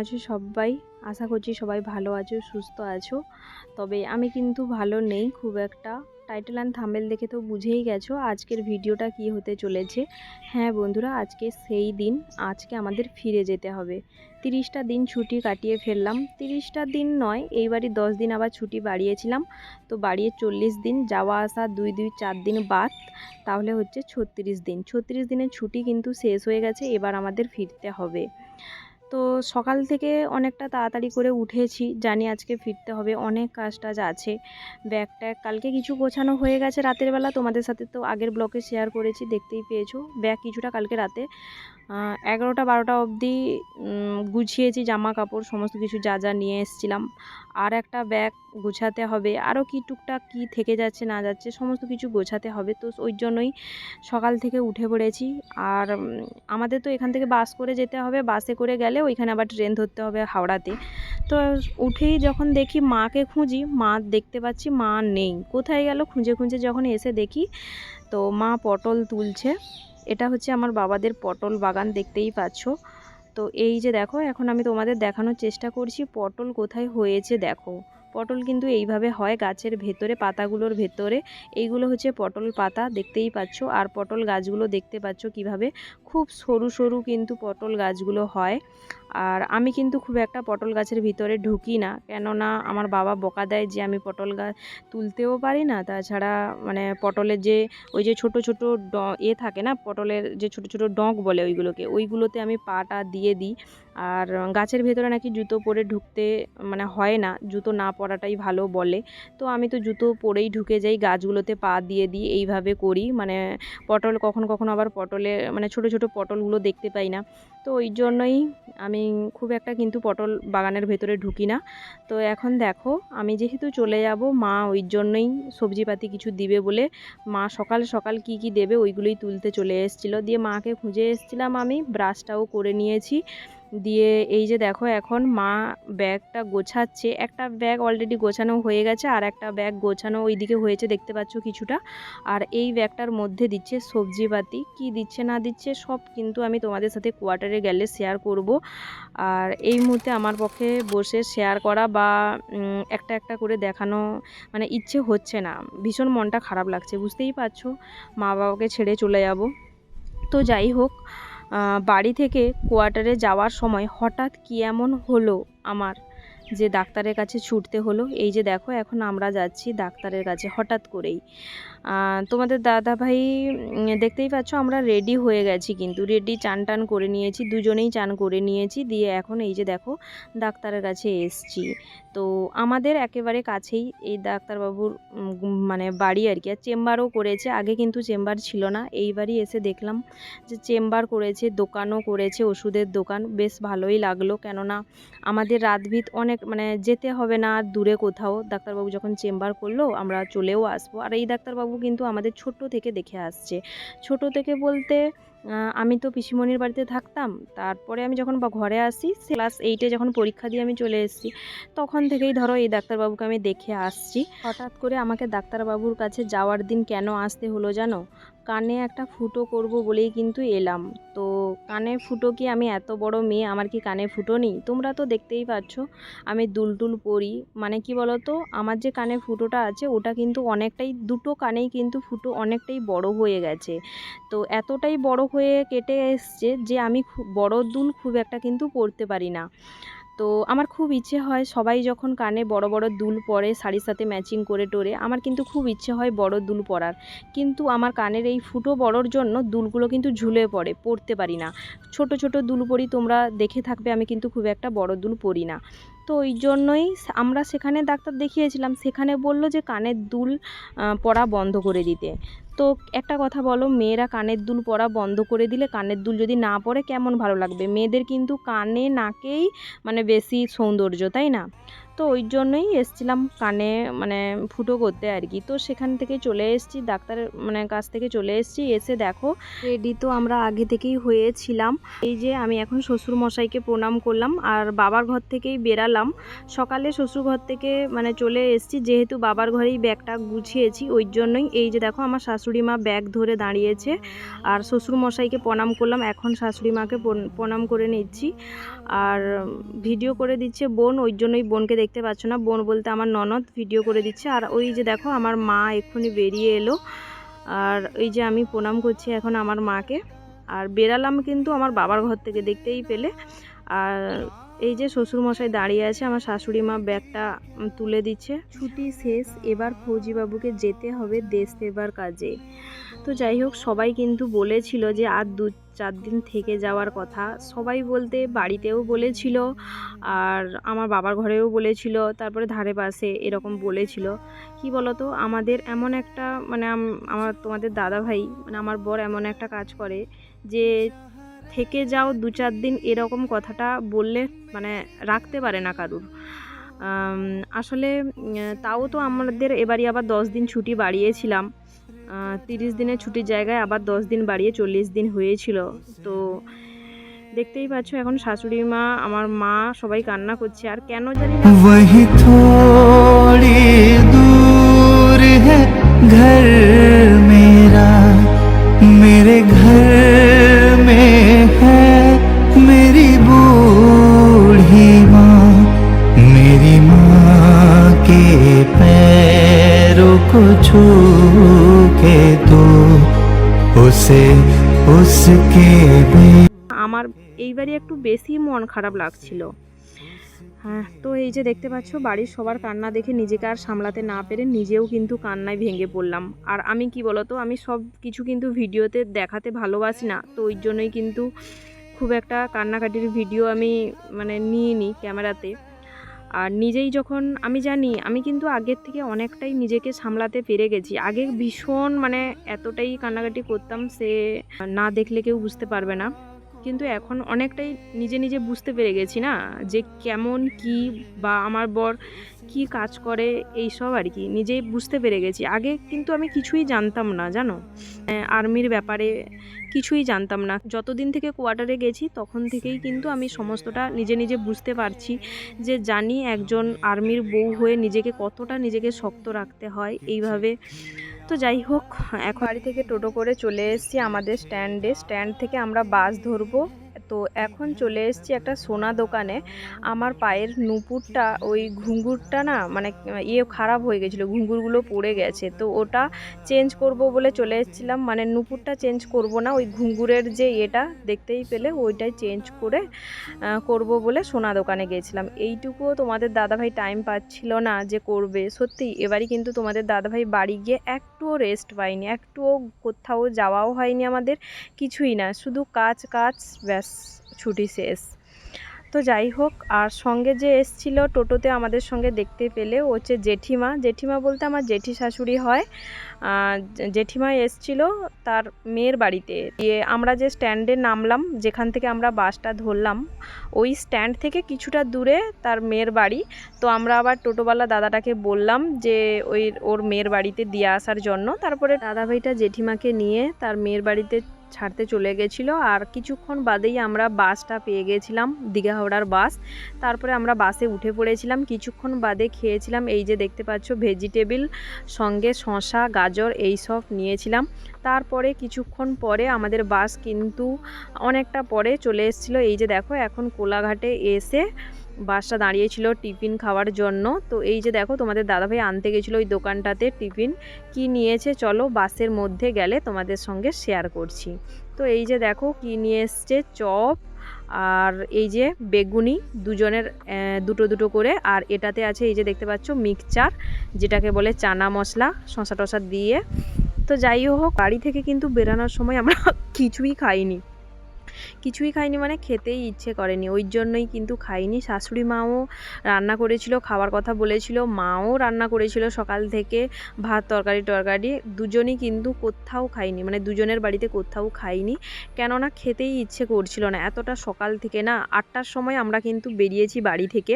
আছো সবাই? আশা করছি সবাই ভালো আছো, সুস্থ আছো। তবে আমি কিন্তু ভালো নেই, খুব একটা। টাইটেল অ্যান্ড থাম্বেল দেখে তো বুঝেই গেছো আজকের ভিডিওটা কি হতে চলেছে। হ্যাঁ বন্ধুরা, আজকে সেই দিন, আজকে আমাদের ফিরে যেতে হবে। তিরিশটা দিন ছুটি কাটিয়ে ফেললাম। তিরিশটা দিন নয়, এইবারই দশ দিন আবার ছুটি বাড়িয়েছিলাম। তো বাড়িয়ে চল্লিশ দিন, যাওয়া আসা দুই দুই, চার দিন বাদ, তাহলে হচ্ছে ছত্রিশ দিন। ছত্রিশ দিনের ছুটি কিন্তু শেষ হয়ে গেছে, এবার আমাদের ফিরতে হবে। তো সকাল থেকে অনেকটা তাড়াতাড়ি করে উঠেছি। জানি আজকে ফিরতে হবে, অনেক কাজ টাজ আছে। ব্যাগ ট্যাগ কালকে কিছু গোছানো হয়ে গেছে রাতের বেলা, তোমাদের সাথে তো আগের ব্লকে শেয়ার করেছি, দেখতেই পেয়েছ। ব্যাগ কিছুটা কালকে রাতে এগারোটা, বারোটা অবধি গুছিয়েছি জামা কাপড় সমস্ত কিছু যা যা নিয়ে এসেছিলাম। আর একটা ব্যাগ গোছাতে হবে। আরও কি টুকটাক কি থেকে যাচ্ছে, না যাচ্ছে, সমস্ত কিছু গোছাতে হবে। তো ওই জন্যই সকাল থেকে উঠে পড়েছি। আর আমাদের তো এখান থেকে বাস করে যেতে হবে। বাসে করে গেলে ওইখানে আবার ট্রেন ধরতে হবে হাওড়াতে। তো উঠেই যখন দেখি মাকে খুঁজি, মা দেখতে পাচ্ছি মা নেই। কোথায় গেল? খুঁজে খুঁজে যখন এসে দেখি, তো মা পটল তুলছে। এটা হচ্ছে আমার বাবাদের পটল বাগান দেখতেই পাচ্ছ। তো এই যে দেখো, এখন আমি তোমাদের দেখানোর চেষ্টা করছি পটল কোথায় হয়েছে, দেখো। পটল কিন্তু এইভাবে হয় গাছের ভেতরে, পাতাগুলোর ভেতরে। এইগুলো হচ্ছে পটল পাতা, দেখতেই পাচ্ছ। আর পটল গাছগুলো দেখতে পাচ্ছ কীভাবে? খুব সরু সরু কিন্তু পটল গাছগুলো হয়। আর আমি কিন্তু খুব একটা পটল গাছের ভিতরে ঢুকি না কেননা আমার বাবা বকা দেয় যে আমি পটল গাছ তুলতেও পারি না। তাছাড়া মানে পটলের যে ওই যে ছোট ছোট ড এ থাকে না, পটলের যে ছোট ছোট ডঁক বলে ওইগুলোকে, ওইগুলোতে আমি পাটা দিয়ে দিই। আর গাছের ভেতরে নাকি জুতো পরে ঢুকতে মানে হয় না, জুতো না পরাটাই ভালো বলে। তো আমি তো জুতো পরেই ঢুকে যাই, গাছগুলোতে পা দিয়ে দিই, এইভাবে করি। মানে পটল কখনো কখনো আবার পটলে মানে ছোট ছোট পটলগুলো দেখতে পাই না। তো ওই জন্যই আমি খুব একটা কিন্তু পটল বাগানের ভেতরে ঢুকি না। তো এখন দেখো, আমি যেহেতু চলে যাব, মা ওই জন্যই সবজিপাতি কিছু দিবে বলে মা সকাল সকাল কি কি দেবে ওইগুলোই তুলতে চলে এসেছিল। দিয়ে মাকে খুঁজে এসেছিলাম আমি ব্রাশটাও করে নিয়েছি। দিয়ে এই যে দেখো এখন মা ব্যাগটা গোছাচ্ছে। একটা ব্যাগ অলরেডি গোছানো হয়ে গেছে আর একটা ব্যাগ গোছানো ওইদিকে হয়েছে, দেখতে পাচ্ছ কিছুটা। আর এই ব্যাগটার মধ্যে দিচ্ছে সবজিপাতি। কি দিচ্ছে না দিচ্ছে সব কিন্তু আমি তোমাদের সাথে কোয়ার্টারে গেলে শেয়ার করব। আর এই মুহূর্তে আমার পক্ষে বসে শেয়ার করা বা একটা একটা করে দেখানো মানে ইচ্ছে হচ্ছে না। ভীষণ মনটা খারাপ লাগছে, বুঝতেই পারছ? মা বাবাকে ছেড়ে চলে যাব। তো যাই হোক বাড়ি থেকে কোয়ার্টারে যাওয়ার সময় হঠাৎ কী এমন হলো আমার? যে ডাক্তারের কাছে ছুটতে হলো। এই যে দেখো, এখন আমরা যাচ্ছি ডাক্তারের কাছে হঠাৎ করেই। তোমাদের দাদা ভাই দেখতেই পাচ্ছ আমরা রেডি হয়ে গেছি কিন্তু। রেডি চান টান করে নিয়েছি, দুজনেই চান করে নিয়েছি। দিয়ে এখন এই যে দেখো, ডাক্তারের কাছে এসছি। তো আমাদের একেবারে কাছেই এই ডাক্তারবাবুর মানে বাড়ি আর কি। আর চেম্বারও করেছে, আগে কিন্তু চেম্বার ছিল না। এইবারই এসে দেখলাম যে চেম্বার করেছে, দোকানও করেছে, ওষুধের দোকান। বেশ ভালোই লাগল। কেননা আমাদের রাতভিত অনেক মানে যেতে হবে না আর দূরে কোথাও। ডাক্তারবাবু যখন চেম্বার করল, আমরা চলেও আসব। আর এই ডাক্তারবাবু কিন্তু আমাদের ছোট থেকে দেখে আসছে। ছোট থেকে বলতে আমি তো পিসিমণির বাড়িতে থাকতাম। তারপরে আমি যখন ঘরে আসি ক্লাস এইটে যখন পরীক্ষা দিয়ে আমি চলে এসেছি, তখন থেকেই ধরো এই ডাক্তারবাবুকে আমি দেখে আসছি। হঠাৎ করে আমাকে ডাক্তারবাবুর কাছে যাওয়ার দিন কেন আসতে হলো জানো? কানে একটা ফুটো করব বলেই কিন্তু এলাম। তো কানে ফুটো কি আমি এত বড় মেয়ে, আমার কি কানে ফুটো নেই? তোমরা তো দেখতেই পাচ্ছ, আমি দুলটুল পরি। মানে কি বলো তো আমার যে কানে ফুটোটা আছে, ওটা কিন্তু অনেকটাই, দুটো কানেই কিন্তু ফুটো অনেকটাই বড় হয়ে গেছে। তো এতটাই বড় হয়ে কেটে এসছে যে আমি বড় দুল খুব একটা কিন্তু পরতে পারি না। তো আমার খুব ইচ্ছে হয় সবাই যখন কানে বড় বড় দুল পরে শাড়ির সাথে ম্যাচিং করে টোরে, আমার কিন্তু খুব ইচ্ছে হয় বড় দুল পরার। কিন্তু আমার কানের এই ফুটো বড়র জন্য দুলগুলো কিন্তু ঝুলে পড়ে, পরতে পারি না। ছোট ছোট দুল পরি, তোমরা দেখে থাকবে আমি কিন্তু খুব একটা বড় দুল পরি না। তো ওই জন্যই আমরা সেখানে ডাক্তার দেখিয়েছিলাম, সেখানে বলল যে কানের দুল পরা বন্ধ করে দিতে। তো একটা কথা বলো, মেয়েরা কানের দুল পরা বন্ধ করে দিলে কানের দুল যদি না পরে কেমন ভালো লাগবে? মেয়েদের কিন্তু কানে, নাকেই মানে বেশি সৌন্দর্য, তাই না? তো ওই জন্যই এসছিলাম কানে মানে ফুটো করতে আর কি। তো সেখান থেকে চলে এসেছি ডাক্তারের মানে কাছ থেকে চলে এসেছি, এসে দেখো রেডি তো আমরা আগে থেকেই হয়েছিলাম। এই যে আমি এখন শ্বশুর মশাইকে প্রণাম করলাম আর বাবার ঘর থেকেই বেরালাম। সকালে শ্বশুর ঘর থেকে মানে চলে এসেছি, যেহেতু বাবার ঘরেই ব্যাগটা গুছিয়েছি, ওই জন্যই এই যে দেখো আমার শাশুড়ি মা ব্যাগ ধরে দাঁড়িয়েছে আর শ্বশুর মশাইকে প্রণাম করলাম, এখন শাশুড়ি মাকে প্রণাম করে নিচ্ছি। আর ভিডিও করে দিচ্ছে বোন, ওই জন্যই বোনকে দেখতে পাচ্ছ না। বোন বলতে আমার ননদ ভিডিও করে দিচ্ছে। আর ওই যে দেখো, আমার মা এক্ষুনি বেরিয়ে এলো। আর ওই যে আমি প্রণাম করছি এখন আমার মাকে। আর বেরালাম কিন্তু আমার বাবার ঘর থেকে, দেখতেই পেলে। আর এই যে শ্বশুরমশাই দাঁড়িয়ে আছে, আমার শাশুড়ি মা ব্যাগটা তুলে দিচ্ছে। ছুটি শেষ, এবার ফৌজিবাবুকে যেতে হবে দেশ সেবার কাজে। তো যাই হোক, সবাই কিন্তু বলেছিল যে আর দু চার দিন থেকে যাওয়ার কথা। সবাই বলতে বাড়িতেও বলেছিল, আর আমার বাবার ঘরেও বলেছিল, তারপরে ধারে পাশে এরকম বলেছিল। কি বলতো, আমাদের এমন একটা মানে আমার তোমাদের দাদা ভাই মানে আমার বর এমন একটা কাজ করে যে থেকে যাও, দু চার দিন এরকম কথাটা বললে মানে রাখতে পারে না কারুর। আসলে তাও তো আমাদের এবারই আবার দশ দিন ছুটি বাড়িয়েছিলাম। তিরিশ দিনের ছুটির জায়গায় আবার দশ দিন বাড়িয়ে চল্লিশ দিন হয়েছিল। তো দেখতেই পাচ্ছ এখন শাশুড়ি মা, আমার মা সবাই কান্না করছে। আর কেন জানি ঘর মেরা মেরে पैरों को छू के तो उसे उसके भी আমার এইবারই একটু বেশি মন খারাপ লাগছিল হ্যাঁ তো এই যে দেখতে পাচ্ছ বাড়ির সবার কান্না দেখে নিজেকে আর সামলাতে না পেরে নিজেও কিন্তু কান্নায় ভেঙে পড়লাম আর আমি কি বলতো আমি সব কিছু কিন্তু ভিডিওতে দেখাতে ভালোবাসি না তো ওই জন্যই কিন্তু খুব একটা কান্নাকাটির ভিডিও আমি মানে নিয়ে নিই ক্যামেরাতে আর নিজেই যখন, আমি জানি, আমি কিন্তু আগের থেকে অনেকটাই নিজেকে সামলাতে পেরে গেছি। আগে ভীষণ মানে এতটাই কান্নাকাটি করতাম, সে না দেখলে কেউ বুঝতে পারবে না। কিন্তু এখন অনেকটাই নিজে নিজে বুঝতে পেরে গেছি না যে কেমন কি বা আমার বর কি কাজ করে এই সব আর কি। নিজেই বুঝতে পেরে গেছি। আগে কিন্তু আমি কিছুই জানতাম না, জানো? আর্মির ব্যাপারে কিছুই জানতাম না। যতদিন থেকে কোয়ার্টারে গেছি, তখন থেকেই কিন্তু আমি সমস্তটা নিজে নিজে বুঝতে পারছি যে জানি একজন আর্মির বউ হয়ে নিজেকে কতটা নিজেকে শক্ত রাখতে হয়। এইভাবে তো যাই হোক, এখন বাড়ি থেকে টোটো করে চলে এসেছি আমাদের স্ট্যান্ডে স্ট্যান্ড থেকে আমরা বাস ধরবো। তো এখন চলে এসেছি একটা সোনা দোকানে। আমার পায়ের নুপুরটা, ওই ঘুঙ্গুরটা না মানে ইয়ে খারাপ হয়ে গেছিল, ঘুঙ্গুরগুলো পড়ে গেছে। তো ওটা চেঞ্জ করব বলে চলে এসেছিলাম মানে নুপুরটা চেঞ্জ করব না, ওই ঘুঙ্গুরের যে ইয়েটা দেখতেই পেলে, ওইটাই চেঞ্জ করে করব বলে সোনা দোকানে গিয়েছিলাম এইটুকুও তোমাদের দাদাভাই টাইম পাচ্ছিল না যে করবে। সত্যি, এবারই কিন্তু তোমাদের দাদাভাই বাড়ি গিয়ে একটুও রেস্ট পাইনি একটুও কোথাও যাওয়াও হয়নি আমাদের, কিছুই না, শুধু কাজ কাজ, ব্যাস। ছুটি শেষ। তো যাই হোক, আর সঙ্গে যে এসছিল টোটোতে আমাদের সঙ্গে দেখতে পেলে হচ্ছে জেঠিমা। জেঠিমা বলতে আমার জেঠি শাশুড়ি হয়। জেঠিমা এসছিল তার মেয়ের বাড়িতে। দিয়ে আমরা যে স্ট্যান্ডে নামলাম, যেখান থেকে আমরা বাসটা ধরলাম, ওই স্ট্যান্ড থেকে কিছুটা দূরে তার মেয়ের বাড়ি। তো আমরা আবার টোটোওয়ালা দাদাটাকে বললাম যে, ওই ওর মেয়ের বাড়িতে দিয়ে আসার জন্য। তারপরে দাদাভাইটা জেঠিমাকে নিয়ে তার মেয়ের বাড়িতে ছাড়তে চলে গেছিল। আর কিছুক্ষণ বাদেই আমরা বাসটা পেয়ে গেছিলাম দীঘা হাওড়ার বাস। তারপরে আমরা বাসে উঠে পড়েছিলাম। কিছুক্ষণ বাদে খেয়েছিলাম, এই যে দেখতে পাচ্ছ, ভেজিটেবিল, সঙ্গে শসা, গাজর, এই সব নিয়েছিলাম। তারপরে কিছুক্ষণ পরে আমাদের বাস কিন্তু অনেকটা পরে চলে এসেছিল। এই যে দেখো, এখন কোলাঘাটে এসে বাসটা দাঁড়িয়েছিল টিফিন খাওয়ার জন্য। তো এই যে দেখো, তোমাদের দাদাভাই আনতে গেছিল ওই দোকানটাতে টিফিন। কি নিয়েছে চলো বাসের মধ্যে গেলে তোমাদের সঙ্গে শেয়ার করছি। তো এই যে দেখো কি নিয়ে এসছে, চপ আর এই যে বেগুনি দুজনের দুটো দুটো করে। আর এটাতে আছে এই যে দেখতে পাচ্ছ মিক্সচার, যেটাকে বলে চানা মশলা, শসা টসা দিয়ে। তো যাই হোক, বাড়ি থেকে কিন্তু বেরানোর সময় আমরা কিছুই খাইনি। কিছুই খাইনি মানে খেতেই ইচ্ছে করেনি। ওই জন্যই কিন্তু খাইনি। শাশুড়ি মাও রান্না করেছিল, খাওয়ার কথা বলেছিল, মাও রান্না করেছিল সকাল থেকে ভাত, তরকারি, টরকারি। দুজনই কিন্তু কোথাও খাইনি মানে দুজনের বাড়িতে কোথাও খাইনি। কেননা খেতেই ইচ্ছে করছিল না। এতটা সকাল থেকে না, আটটার সময় আমরা কিন্তু বেরিয়েছি বাড়ি থেকে।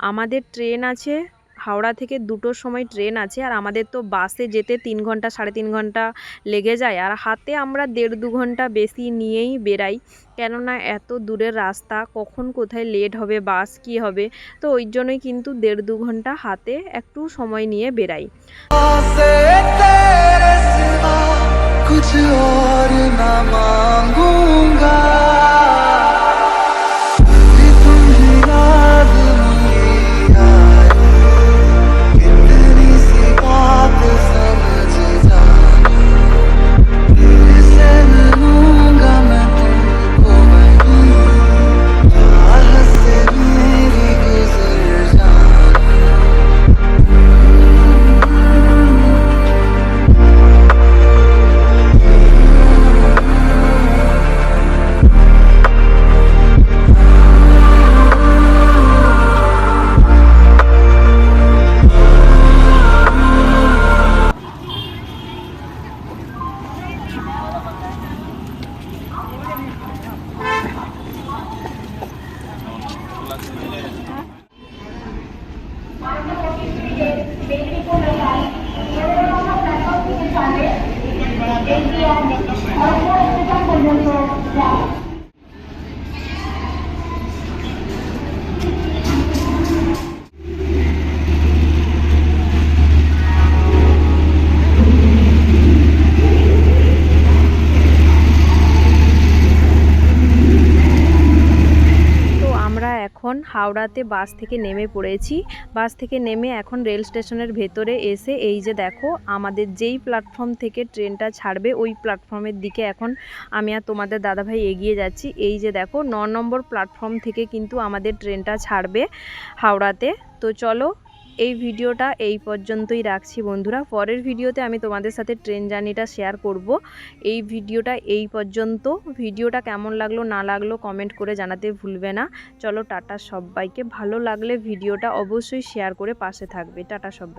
আমাদের ট্রেন আছে হাওড়া থেকে দুটোর সময় ট্রেন আছে আর আমাদের তো বাসে যেতে তিন ঘন্টা সাড়ে তিন ঘন্টা লেগে যায় আর হাতে আমরা দেড় দু ঘন্টা বেশি নিয়েই বেরাই কেননা এত দূরের রাস্তা কখন কোথায় লেট হবে বাস কি হবে তো ওই জন্যই কিন্তু দেড় দু ঘন্টা হাতে একটু সময় নিয়ে বেরাই से तेरे सिवा कुछ और ना मांगूंगा এখন হাওড়াতে বাস থেকে নেমে পড়েছি। বাস থেকে নেমে এখন রেল স্টেশনের ভেতরে এসে এই যে দেখো, আমাদের যেই প্ল্যাটফর্ম থেকে ট্রেনটা ছাড়বে, ওই প্ল্যাটফর্মের দিকে এখন আমি আর তোমাদের দাদাভাই এগিয়ে যাচ্ছি। এই যে দেখো, ন নম্বর প্ল্যাটফর্ম থেকে কিন্তু আমাদের ট্রেনটা ছাড়বে হাওড়াতে। তো চলো এই ভিডিওটা এই পর্যন্তই রাখছি বন্ধুরা। পরের ভিডিওতে আমি তোমাদের সাথে ট্রেন জার্নিটা শেয়ার করব। এই ভিডিওটা এই পর্যন্ত। ভিডিওটা কেমন লাগল, না লাগল কমেন্ট করে জানাতে ভুলবে না। চলো টাটা সবাইকে। ভালো লাগলে ভিডিওটা অবশ্যই শেয়ার করে পাশে থাকবে। টাটা সবাই।